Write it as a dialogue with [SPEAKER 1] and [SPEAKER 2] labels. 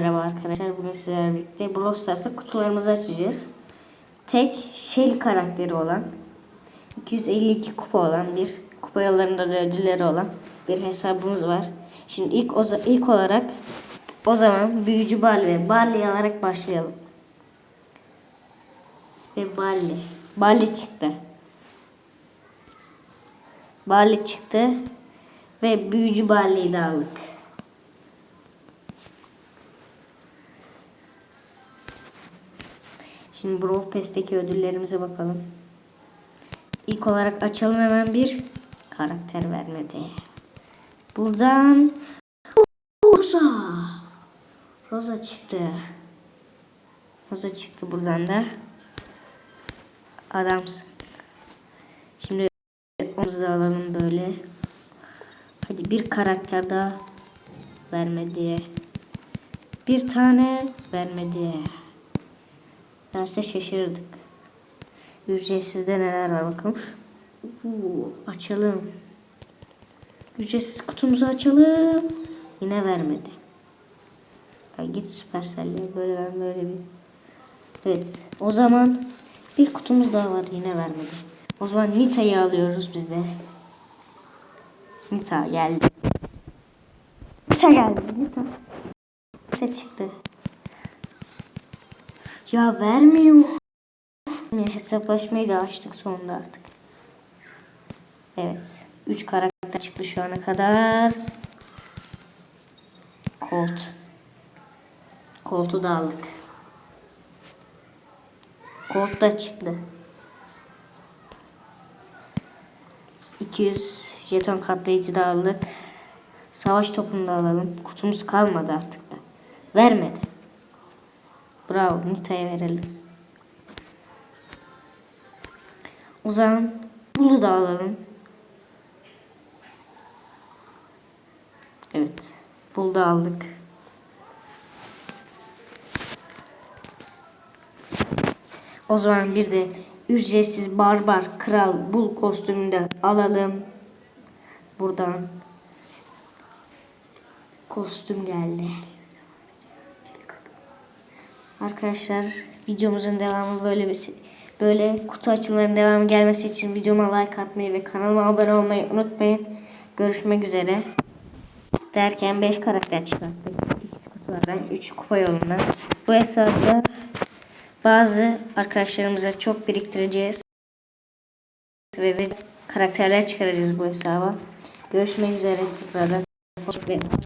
[SPEAKER 1] Merhaba arkadaşlar. Bugün sizlerle birlikte Brawl Stars'ta kutularımızı açacağız. Tek Shelly karakteri olan 252 kupa olan bir kupa yollarında da ödülleri olan bir hesabımız var. Şimdi ilk o, ilk olarak o zaman büyücü Barley Barley alarak başlayalım. Ve Barley. Barley çıktı. Barley çıktı ve büyücü Barley'i de aldık. Şimdi Brawl Pass'teki ödüllerimize bakalım. İlk olarak açalım hemen bir karakter vermedi. Buradan Rosa. Rosa çıktı. Rosa çıktı buradan da. Adamsın. Şimdi omuz da alalım böyle. Hadi bir karakter daha vermedi. Bir tane vermedi. Derse şaşırdık. Ücretsizde neler var bakalım. Uuu, açalım. Ücretsiz kutumuzu açalım. Yine vermedi. Ya git Supercell'e böyle ben böyle bir. Evet. O zaman bir kutumuz daha var yine vermedi. O zaman Nita'yı alıyoruz biz de. Nita geldi. Nita geldi. Nita. Nita çıktı. Ya vermiyor. Hesaplaşmayı da açtık sonunda artık. Evet. 3 karakter çıktı şu ana kadar. Colt. Colt'u da aldık. Colt da çıktı. 200 jeton katlayıcı da aldık. Savaş topunu da alalım. Kutumuz kalmadı artık da. Vermedi. Bravo. Nita'ya verelim. O zaman bunu da alalım. Evet. Bulu da aldık. O zaman bir de ücretsiz barbar kral bul kostümünü de alalım. Buradan kostüm geldi. Arkadaşlar videomuzun devamı böyle bir böyle kutu açılarının devamı gelmesi için videoma like atmayı ve kanalıma abone olmayı unutmayın. Görüşmek üzere. Derken 5 karakter çıkarttık. İkisi kutulardan 3 kupa yolundan. Bu hesapta bazı arkadaşlarımıza çok biriktireceğiz. Ve, ve karakterler çıkaracağız bu hesaba. Görüşmek üzere tekrardan.